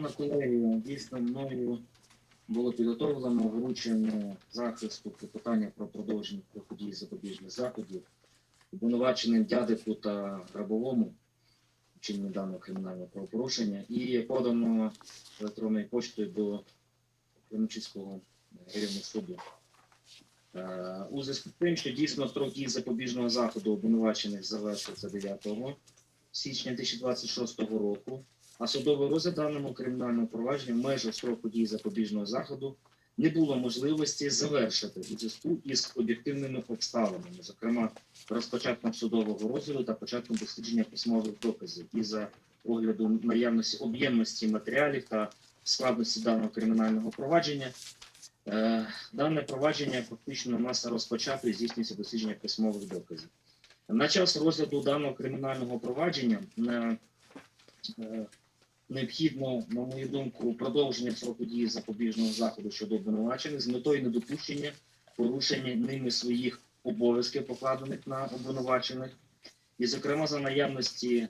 На дійсно мною було підготовлено вручення захисту питання про продовження подій запобіжних заходів обвинуваченим дядику та грабовому вчиненні даного кримінального правопорушення і подано електронною поштою до Кременчуцького районного суду. Е, У зв'язку з тим, що дійсно строк дії запобіжного заходу обвинувачених завершиться 9 січня 2026 року, а судовий розгляд даному кримінальному провадженні в межах строку дії запобіжного заходу не було можливості завершити у зв'язку із об'єктивними обставинами, зокрема розпочатком судового розгляду та початком дослідження письмових доказів і за огляду наявності об'ємності матеріалів та складності даного кримінального провадження. Е, Дане провадження фактично у нас розпочато і здійснюється дослідження письмових доказів. На час розгляду даного кримінального провадження е, е, необхідно, на мою думку, продовження сроку дії запобіжного заходу щодо обвинувачених з метою недопущення порушення ними своїх обов'язків, покладених на обвинувачених, і, зокрема, за наявності е,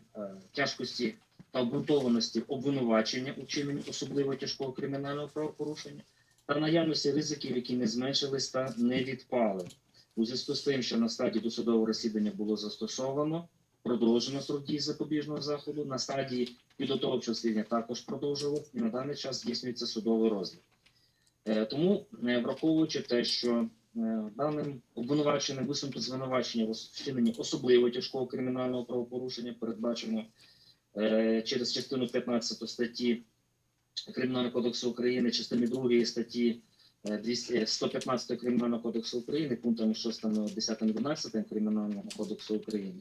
тяжкості та обґрунтованості обвинувачення у вчиненні особливо тяжкого кримінального правопорушення та наявності ризиків, які не зменшились та не відпали. У зв'язку з тим, що на стадії досудового розслідування було застосовано, продовжено срок дії запобіжного заходу, на стадії підготовчого слідня також продовжило, і на даний час здійснюється судовий розгляд. Е, Тому, е, враховуючи те, що е, даним обвинуваченим висунуто звинувачення в вчиненні особливо тяжкого кримінального правопорушення, передбачено через частину 15 статті Кримінального кодексу України, частини 2 статті е, 200 115 Кримінального кодексу України, пунктами 6, 10, 11 Кримінального кодексу України,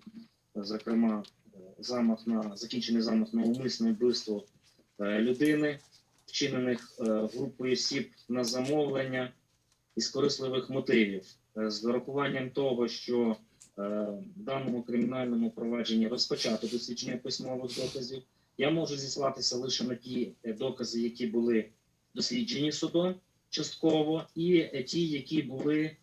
зокрема, замах на закінчений замах на умисне вбивство е, людини, вчинених е, групою осіб на замовлення із корисливих мотивів, Е, з врахуванням того, що в даному кримінальному провадженні розпочато дослідження письмових доказів. Я можу зіслатися лише на ті докази, які були досліджені судом частково, і ті, які були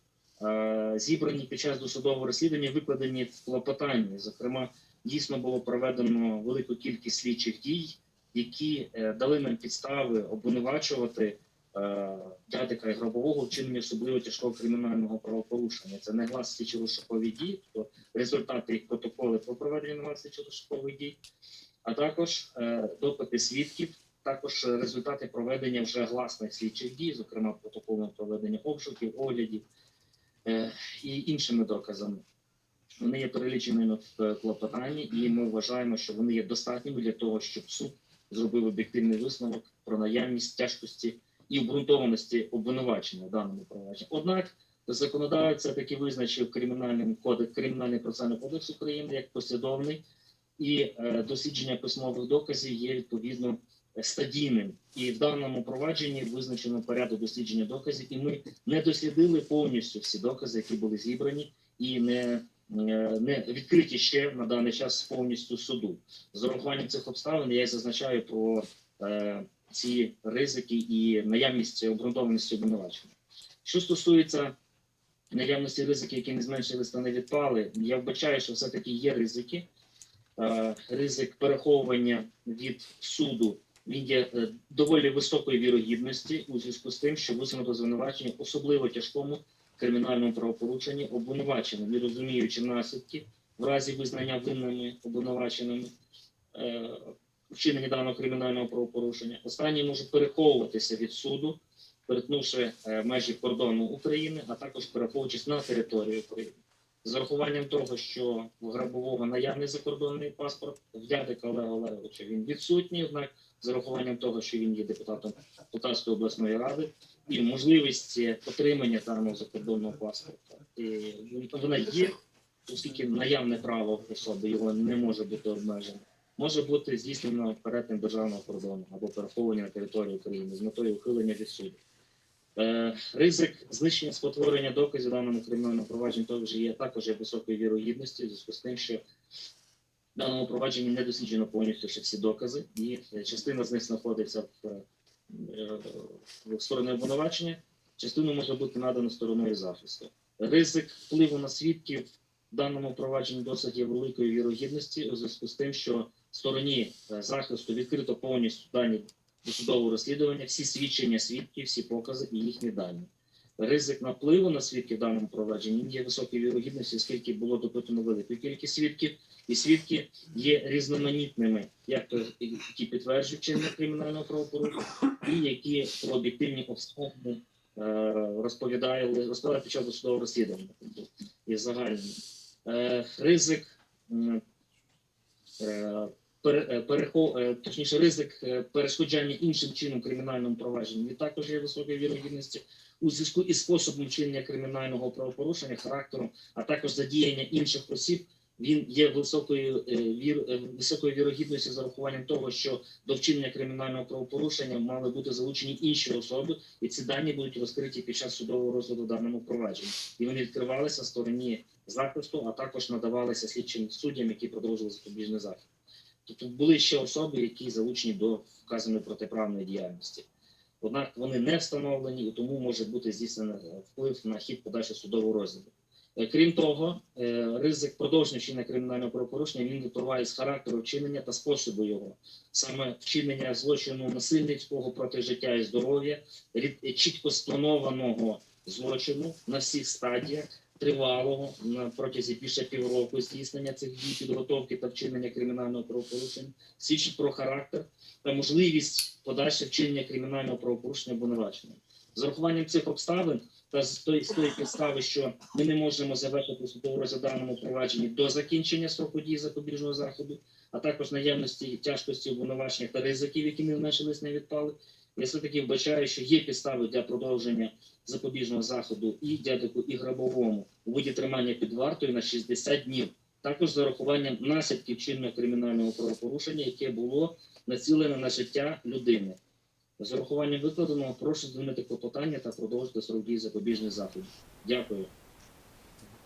зібрані під час досудового розслідування, викладені в клопотанні. Зокрема, дійсно було проведено велику кількість слідчих дій, які е, дали нам підстави обвинувачувати е, дядика і гробового вчинення особливо тяжкого кримінального правопорушення. Це не глас слідчо розшукові дій, то результати їх протоколи про проведення глас слідчо розшукових дій, а також е, допити свідків, також результати проведення вже гласних слідчих дій, зокрема протоколом проведення обшуків, оглядів е, і іншими доказами. Вони є переліченими в клопотанні, і ми вважаємо, що вони є достатніми для того, щоб суд зробив об'єктивний висновок про наявність тяжкості і обґрунтованості обвинувачення в даному провадженні. Однак законодавець таки визначив кримінальним кодекс, кримінальний процесуальний кодекс України як послідовний, і е, дослідження письмових доказів є відповідно е, стадійним. І в даному провадженні визначено порядок дослідження доказів, і ми не дослідили повністю всі докази, які були зібрані, і не, не відкриті ще на даний час повністю суду. З урахуванням цих обставин я й зазначаю про е, ці ризики і наявність обґрунтованості обвинувачення. Що стосується наявності ризиків, які не зменшились та не відпали, я вбачаю, що все-таки є ризики. Е, Ризик переховування від суду є е, доволі високої вірогідності у зв'язку з тим, що висунуто звинувачення особливо тяжкому кримінальному правопорушенні обвинуваченим, не розуміючи наслідки в разі визнання винними обвинуваченими е, вчинення даного кримінального правопорушення. Останній може переховуватися від суду, перетнувши е, межі кордону України, а також переховуючись на території України. З урахуванням того, що в грабового наявний закордонний паспорт, в дядика Олега Олеговича він відсутній, однак з урахуванням того, що він є депутатом Полтавської обласної ради, і можливість отримання даного закордонного паспорта і вона є, оскільки наявне право особи його не може бути обмежено. Може бути здійснено перетин державного кордону або переховування на території України з метою ухилення від суду. Е, ризик знищення спотворення доказів даному кримінальному провадженні також є також є високої вірогідності, зв'язку з тим, що даному провадженні не досліджено повністю ще всі докази, і е, частина з них знаходиться в, е, в стороні обвинувачення, частину може бути надано стороною захисту. Ризик впливу на свідків в даному провадженні досить є великої вірогідності у зв'язку з тим, що стороні е, захисту відкрито повністю дані досудового розслідування всі свідчення свідків, всі покази і їхні дані. Ризик напливу на свідків в даному провадженні є високою вірогідністю, оскільки було допитано велику кількість свідків, і свідки є різноманітними, як то які підтверджують чинне кримінального правопорушення, і які про об'єктивні обставини е, розповідали, розповідали під час досудового розслідування. І загальні. Е, ризик е, пере- перехо- точніше, ризик перешкоджання іншим чином кримінальному провадженню також є високою вірогідністю у зв'язку із способом вчинення кримінального правопорушення, характером, а також задіяння інших осіб. Він є високою е, вір, е, високою вірогідністю з урахуванням того, що до вчинення кримінального правопорушення мали бути залучені інші особи, і ці дані будуть розкриті під час судового розгляду даному провадженні. І вони відкривалися стороні захисту, а також надавалися слідчим суддям, які продовжували запобіжний захід. Тобто були ще особи, які залучені до вказаної протиправної діяльності. Однак вони не встановлені і тому може бути здійснений е, вплив на хід подальшого судового розгляду. Е, Крім того, е, ризик продовження вчинення кримінального правопорушення він випливає з характеру вчинення та способу його, саме вчинення злочину насильницького проти життя і здоров'я, чітко спланованого злочину на всіх стадіях, тривалого на протязі більше півроку здійснення цих дій, підготовки та вчинення кримінального правопорушення, свідчить про характер та можливість подальшого вчинення кримінального правопорушення обвинуваченим. З урахуванням цих обставин та з тої, з тої підстави, що ми не можемо завершити судову розгляданому провадженні до закінчення строку дії запобіжного заходу, а також наявності тяжкості обвинувачення та ризиків, які не зменшились, не відпали. Я все-таки вбачаю, що є підстави для продовження запобіжного заходу і дядику, і грабовому у виді тримання під вартою на 60 днів. Також з урахуванням наслідків чинного кримінального правопорушення, яке було націлене на життя людини. З урахуванням викладеного прошу змінити клопотання та продовжити срок дії запобіжних заходів. Дякую.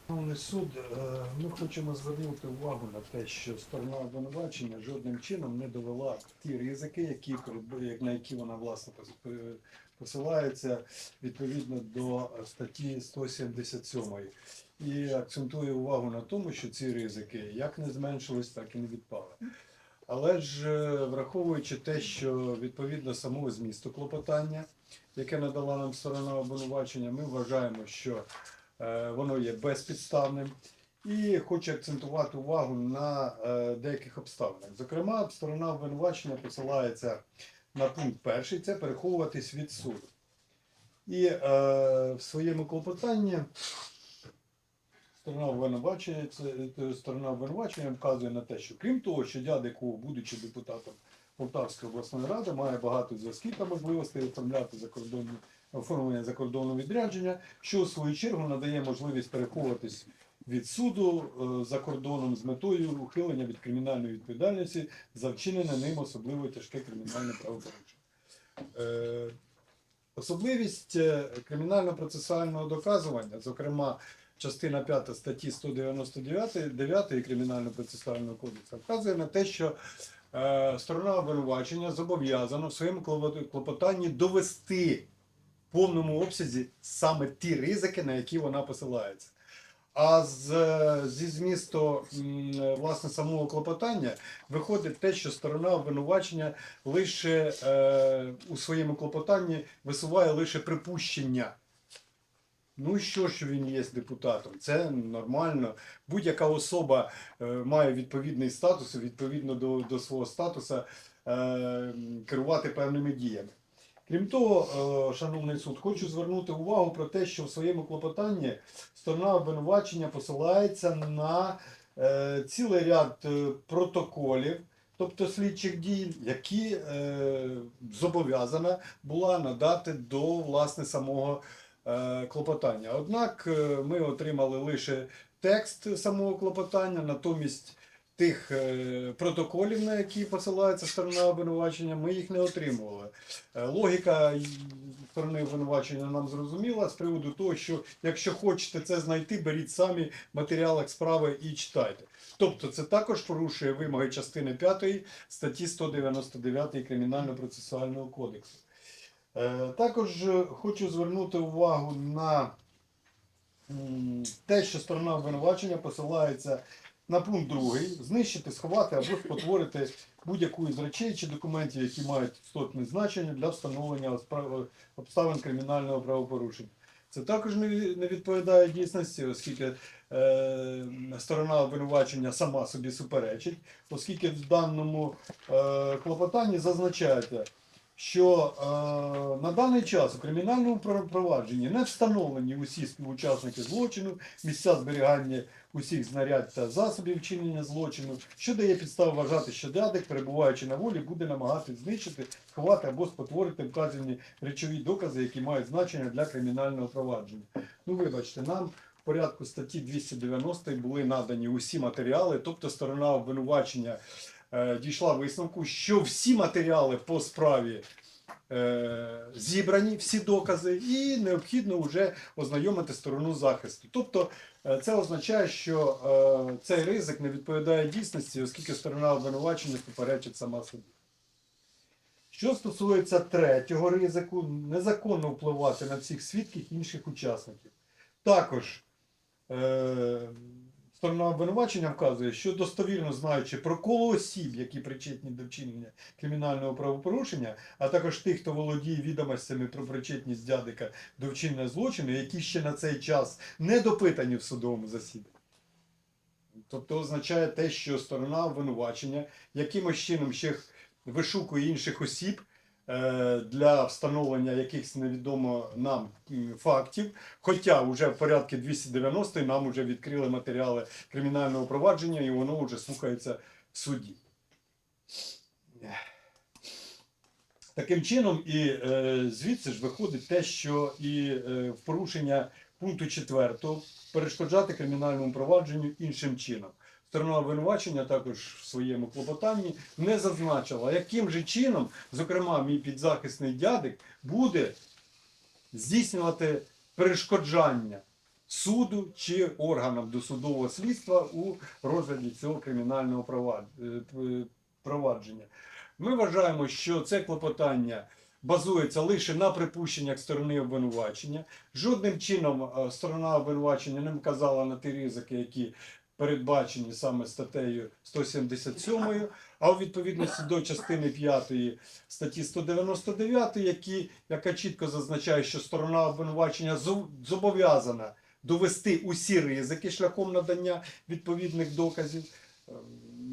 Шановний суд, е, ми хочемо звернути увагу на те, що сторона обвинувачення жодним чином не довела ті ризики, які, на які вона власне е, посилається відповідно до статті 177. І акцентує увагу на тому, що ці ризики як не зменшились, так і не відпали. Але ж е, враховуючи те, що відповідно самого змісту клопотання, яке надала нам сторона обвинувачення, ми вважаємо, що воно є безпідставним. І хочу акцентувати увагу на е, деяких обставинах. Зокрема, сторона обвинувачення посилається на пункт перший це переховуватись від суду. І е, в своєму клопотанні сторона обвинувачення, е, сторона обвинувачення вказує на те, що крім того, що дядику, будучи депутатом Полтавської обласної ради, має багато зв'язків та можливостей оформляти закордонні оформлення закордонного відрядження, що в свою чергу надає можливість переховуватись від суду е, за кордоном з метою ухилення від кримінальної відповідальності за вчинене ним особливо тяжке кримінальне правопорушення. Е, Особливість е, кримінально-процесуального доказування, зокрема частина 5 статті 199 9 Кримінально-процесуального кодексу, вказує на те, що сторона обвинувачення зобов'язана в своєму клопотанні довести повному обсязі саме ті ризики, на які вона посилається. А з, зі змісту власне самого клопотання виходить те, що сторона обвинувачення лише е, у своєму клопотанні висуває лише припущення. Ну що, що він є депутатом? Це нормально. Будь-яка особа е, має відповідний статус, відповідно до, до свого статусу е, керувати певними діями. Крім того, е, шановний суд, хочу звернути увагу про те, що в своєму клопотанні сторона обвинувачення посилається на е, цілий ряд е, протоколів, тобто слідчих дій, які зобов'язана була надати до власне самого клопотання. Однак ми отримали лише текст самого клопотання, натомість тих е, протоколів, на які посилається сторона обвинувачення, ми їх не отримували. Е, Логіка сторони обвинувачення нам зрозуміла з приводу того, що якщо хочете це знайти, беріть самі в матеріалах справи і читайте. Тобто це також порушує вимоги частини 5 статті 199 Кримінально-процесуального кодексу. Е, Також хочу звернути увагу на те, що сторона обвинувачення посилається на пункт другий знищити, сховати або спотворити будь-яку із речей чи документів, які мають істотне значення для встановлення обставин кримінального правопорушення. Це також не відповідає дійсності, оскільки е, сторона обвинувачення сама собі суперечить, оскільки в даному е, клопотанні зазначається, що е, на даний час у кримінальному пр- провадженні не встановлені усі співучасники злочину, місця зберігання усіх знарядь та засобів вчинення злочину, що дає підставу вважати, що дядик, перебуваючи на волі, буде намагатись знищити, сховати або спотворити вказані речові докази, які мають значення для кримінального провадження. Ну, вибачте, нам в порядку статті 290 були надані усі матеріали, тобто сторона обвинувачення е, дійшла висновку, що всі матеріали по справі зібрані, всі докази, і необхідно вже ознайомити сторону захисту. Тобто е, це означає, що е, цей ризик не відповідає дійсності, оскільки сторона обвинувачення поперечить сама собі. Що стосується третього ризику, незаконно впливати на всіх свідків інших учасників. Також е, сторона обвинувачення вказує, що достовірно знаючи про коло осіб, які причетні до вчинення кримінального правопорушення, а також тих, хто володіє відомостями про причетність дядика до вчинення злочину, які ще на цей час не допитані в судовому засіданні. Тобто означає те, що сторона обвинувачення якимось чином ще вишукує інших осіб для встановлення якихось невідомо нам фактів. Хоча вже в порядку 290 нам вже відкрили матеріали кримінального провадження і воно вже слухається в суді. Таким чином, і е, звідси ж виходить те, що і е, в порушення пункту 4 перешкоджати кримінальному провадженню іншим чином. Сторона обвинувачення також в своєму клопотанні не зазначила, яким же чином, зокрема, мій підзахисний дядик буде здійснювати перешкоджання суду чи органам досудового слідства у розгляді цього кримінального е, п- провадження. Ми вважаємо, що це клопотання базується лише на припущеннях сторони обвинувачення. Жодним чином е, сторона обвинувачення не вказала на ті ризики, які передбачені саме статтею 177, а у відповідності до частини 5 статті 199, які, яка чітко зазначає, що сторона обвинувачення зо- зобов'язана довести усі ризики шляхом надання відповідних доказів. Е,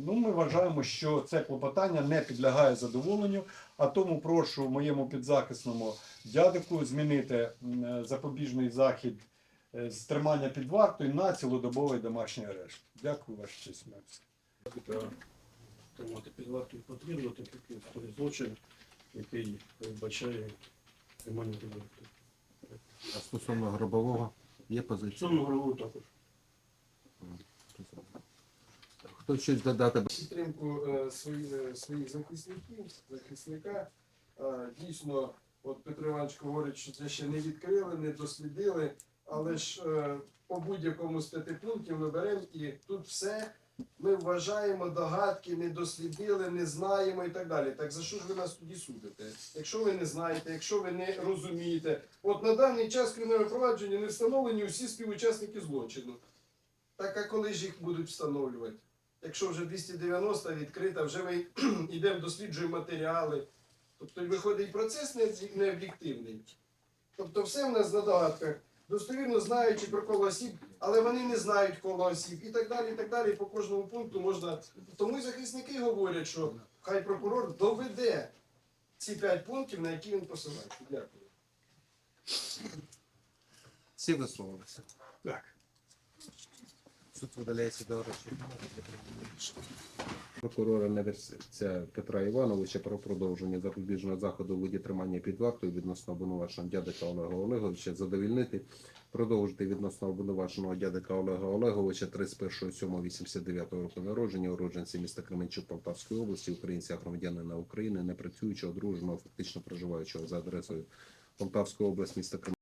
Ну, ми вважаємо, що це клопотання не підлягає задоволенню, а тому прошу моєму підзахисному дядику змінити е, запобіжний захід з тримання під вартою на цілодобовий домашній арешт. Дякую, ваш честь. Тримати під вартою потрібно, так як той злочин, який передбачає тримання під вартою. А стосовно гробового є позиція? цьому голову також. Хто щось додати? підтримку е, свої- е, своїх захисників, захисника. Е, Дійсно, от Петро Іванович говорить, що це ще не відкрили, не дослідили, але ж е, по будь-якому з п'яти пунктів ми беремо і тут все ми вважаємо, догадки, не дослідили, не знаємо і так далі. Так за що ж ви нас тоді судите? Якщо ви не знаєте, якщо ви не розумієте, от на даний час кримінального провадження не встановлені усі співучасники злочину. Так а коли ж їх будуть встановлювати? Якщо вже 290 відкрита, вже ми йдемо досліджуємо матеріали. Тобто виходить процес не- необ'єктивний. Тобто все в нас на догадках, достовірно знаючи про коло осіб, але вони не знають коло осіб і так далі, і так далі. По кожному пункту можна. Тому і захисники говорять, що хай прокурор доведе ці п'ять пунктів, на які він посилається. Дякую. Всі висловилися. Так. Суд видаляється до речі. Прокурора Неверця Петра Івановича про продовження запобіжного заходу у виді тримання під вартою відносно обвинуваченого дядика Олега Олеговича задовільнити, продовжити відносно обвинуваченого дядика Олега Олеговича 31.07.89 року народження, уродженця міста Кременчук Полтавської області, українця громадянина України, не працюючого, одруженого, фактично проживаючого за адресою Полтавська область, міста Кременчук.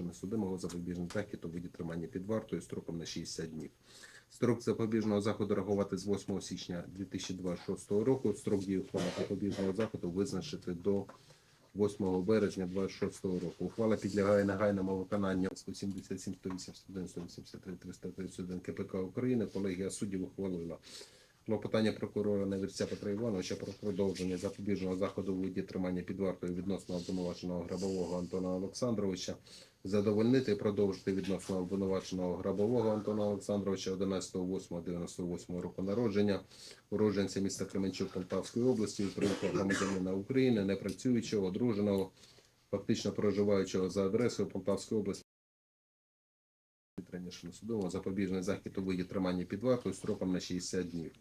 Що несудимого запобіжний захід у виді тримання під вартою строком на 60 днів. Строк запобіжного заходу рахувати з 8 січня 2026 року. Строк дії ухвали запобіжного заходу визначити до 8 березня 26 року. Ухвала підлягає негайному виконанню 177, 181, 183, 331 КПК України. Колегія суддів ухвалила. Клопотання прокурора Неверця Петра Івановича про продовження запобіжного заходу у виді тримання під вартою відносно обвинуваченого грабового Антона Олександровича задовольнити і продовжити відносно обвинуваченого грабового Антона Олександровича 11.08.98 року народження, уродженця міста Кременчук Полтавської області, українського громадянина України, не працюючого, одруженого, фактично проживаючого за адресою Полтавської області. Раніше судового запобіжний захід у виді тримання під вартою строком на 60 днів.